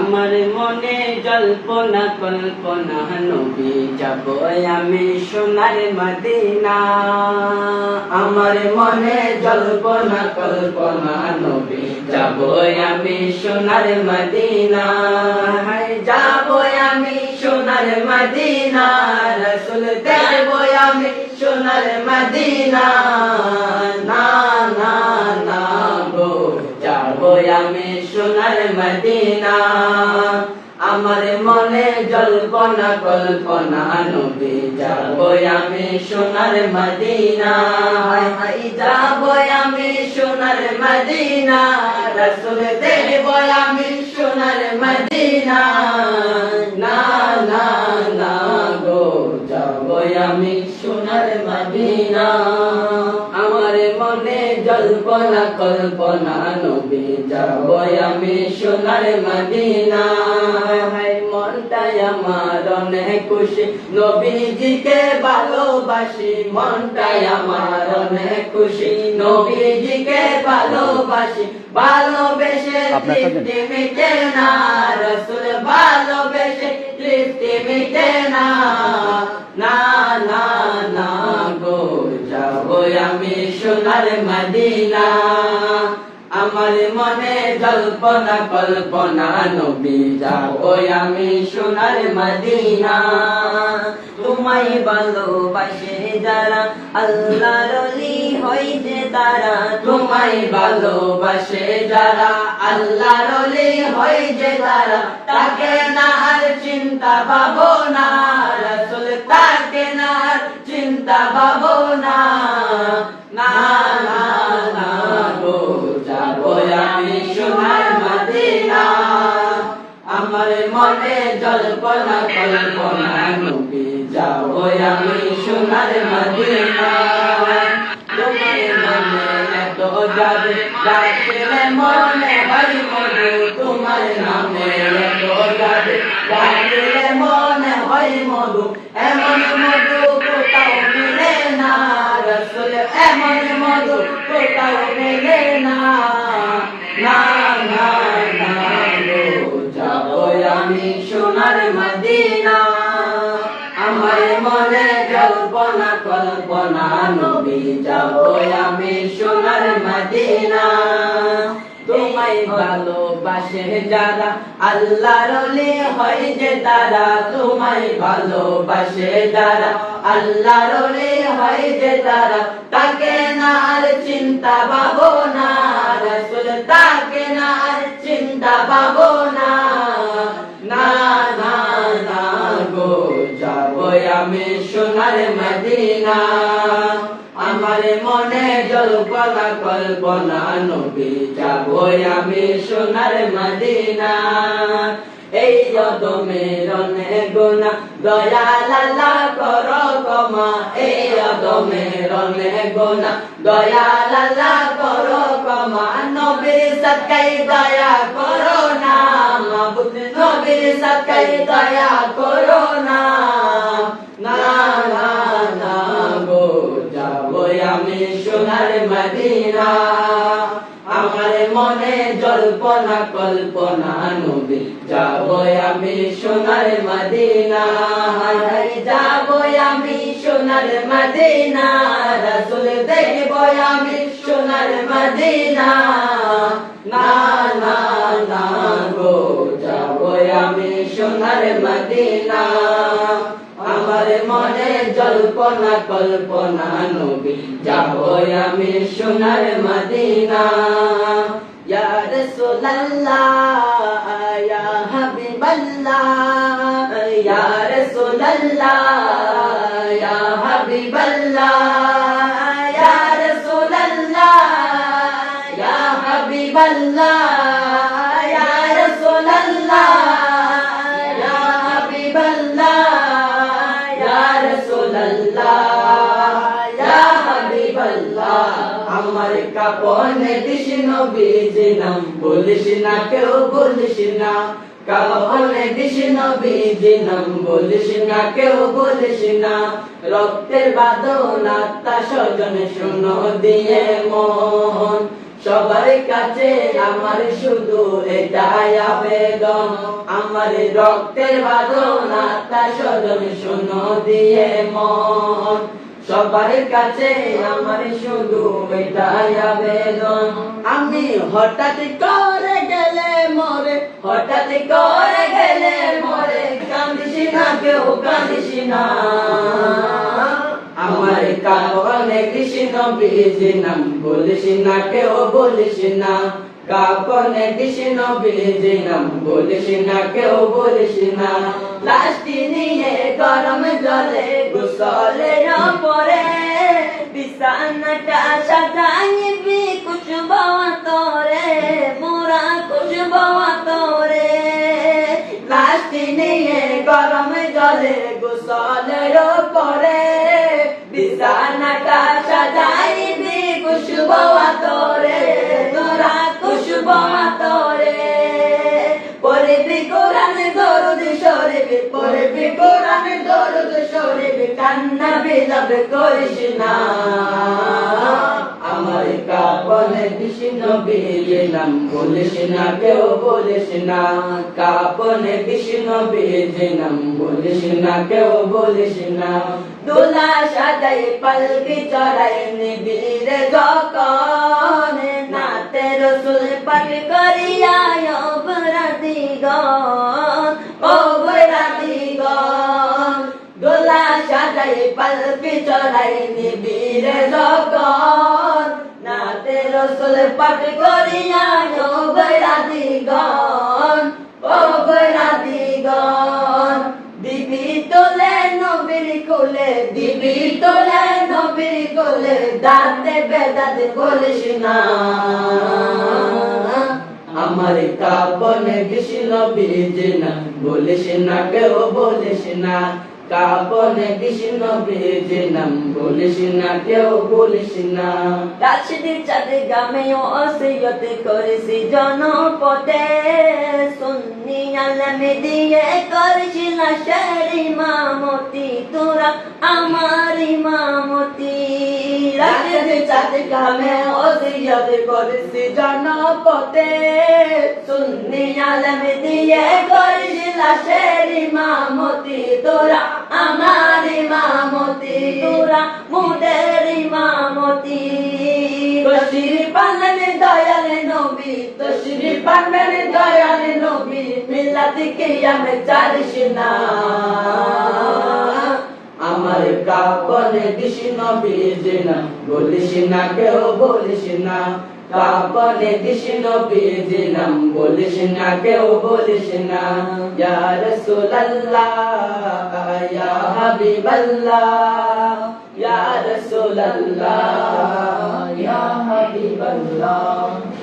আমার মনে জল্পনা, কল্পনা, নবী যাব আমি সোনার মদিনা। আমার মনে জল্পনা, কল্পনা, নবী যাব আমি সোনার মদিনা। যাব আমি সোনার মদিনা। রসুল দেব আমি সোনার মদিনা। না সোনার মদিনা। আমার মনে জল্পনা, কল্পনা নবী, যাব আমি সোনার মদিনা। যাব আমি সোনার মদিনা। রসুল দেব আমি সোনার মদিনা। জল্পনা কল্পনা নবী যাব আমি সোনার মদিনা। মনটাই আমার অনেক খুশি। নবীজিকে ভালোবাসি মনটাই আমার অনেক খুশি। নবীজিকে ভালোবাসি ভালোবেসে? তৃপ্তি মিটে না। রসুল ভালোবেসে তৃপ্তি মিটে না। না না না গো যাব আমি সোনার মদিনা। আমার মনে জল্পনা কল্পনা নবী যাব আমি সোনার মদিনা। তোমায় ভালোবাসে যারা আল্লাহর অলি হয় যে তারা। তোমায় ভালোবাসে যারা আল্লাহর অলি যে তারা। তাকে না আর চিন্তা পাবো না রসুল তাকে না চিন্তা পাবো না না না আমার মনে জল্পনা, কল্পনা, নবী যাব আমি সোনার মদিনা তোমার নামে এত যাবে ডাকলে মনে হয় মধু, তোমার নামে এত যাবে মনে হয় মধু, এমন মধু কোথাও মিলে না, রসুল, এমন মধু কোথাও মিলে না। না না সোনার মদিনা, আমার মনে জল্পনা কল্পনা নবী যাব আমি সোনার মদিনা। তোমায় ভালোবাসে যারা, আল্লাহর অলি হয় যে তারা। তোমায় ভালোবাসে যারা, আল্লাহর অলি হয় যে তারা। তাকে না আর চিন্তা পাবো না রসুল তাকে না আর চিন্তা পাবো না না না না গো, যাব আমি সোনার মদিনা। আমার মনে জল্পনা কল্পনা, নবী, যাব আমি সোনার মদিনা। এই অদমের অনেক গুণা দয়া লালা কর কমা এই অদমের অনেক গুণা দয়া লালা কর কমা নবীর সৎকাই দয়া করো না। দয়া করো না না না গো যাব আমি সোনার মদিনা মনে জল্পনা কল্পনা নবী যাব আমি সোনার মদিনা যাব আমি সোনার মদিনা রসুল দেখব আমি সোনার মদিনা না না না সোনার মদিনা। আমার মনে জল্পনা, কল্পনা নবী, যাব আমি সোনার মদিনা। ইয়া রাসূলুল্লাহ, ইয়া হাবিবাল্লাহ, ইয়া রাসূলুল্লাহ, ইয়া হাবিবাল্লাহ, ইয়া রাসূলুল্লাহ, ইয়া হাবিবাল্লাহ। হাবিবাল্লাহ আমার কাপনে দিস নাম বলিস না কেউ, বলিস না। কাপনে দিস নাম বলিস না কেউ, বলিস না। রক্তের বাদন আত্মা স্বজন শুনো দিয়ে মন। সবার কাছে আমার শুধু এটাই আবেদন। আমার রক্তের বাদনা তা স্বজন শুনো দিয়ে মন। সবার কাছে আমার শুধু আবেদন। আমি হঠাৎ করে গেলে মরে, হঠাৎ করে গেলে মরে কান্দিস না কেউ কান্দিস না। আমার কাপনে কৃষ্ণ বীজি নাম বলিস না কেউ, বলিস না। কাপনে কৃষ্ণ বীজি বলিস না কেউ, বলিস না। লাস্টি নিয়ে গরম জলে গোসলে পরে বিছানাটা সাজাইবি কুচবা তোরে মোরা কুচবা তোরে লাস্টি নিয়ে গরম জলে গোসলের পরে বিছানাটা দরুদ কান্না বিলাপ করিস না। আমার কাপনে কৃষ্ণ বিজলাম বলিস না, কেউ বলিস না। কাপনে কৃষ্ণ বিজলাম বলিস না, কেউ বলিস না। দোলা সাজাই পালকি চড়াই নিবিড় যখন চড়াই নিবিড় যখন নাতে রসুল পাঠ করিয়া অপরাধী গণ অপরাধী গণ। দিবি তোলে নবীর কোলে, দিবি তোলে নবীর কোলে, দাঁতে বেদাতে বলিস না। আমার কাপনে কৃষ্ণ বীজ না, বলিস না কেউ বলিস না। কাপনে কৃষ্ণ বেজে নাম বলিস না, কেউ বলিস না। রাশিদি চাঁদে গ্রামে অসিয়তে করেছি জনপদে। সুন্নি আলমে দিয়ে করেছিল শেরি মামতি তোরা আমার ইমামতি। রাশিদি চাঁদে গ্রামে অসিয়ত করেছি জনপদে। সুন্নি আলমে দিয়ে করেছিল শেরি মামতি তোরা, আমার ইমামতি তোরা, মুদের ইমামতি। তশির পালনে দয়ালে নবী তশির পালনে দয়ালে নবী মিলাতি কে আমি চারিস না। আমার কাপনে কৃষ্ণ বীজ না বলিস না কেউ বলিস না। কাপনে কৃষ্ণ বীজ নাম। বলিস না কেউ বলিস না। ইয়া রাসূলুল্লাহ, ইয়া হাবিবাল্লাহ, ইয়া রাসূলুল্লাহ, ইয়া হাবিবাল্লাহ।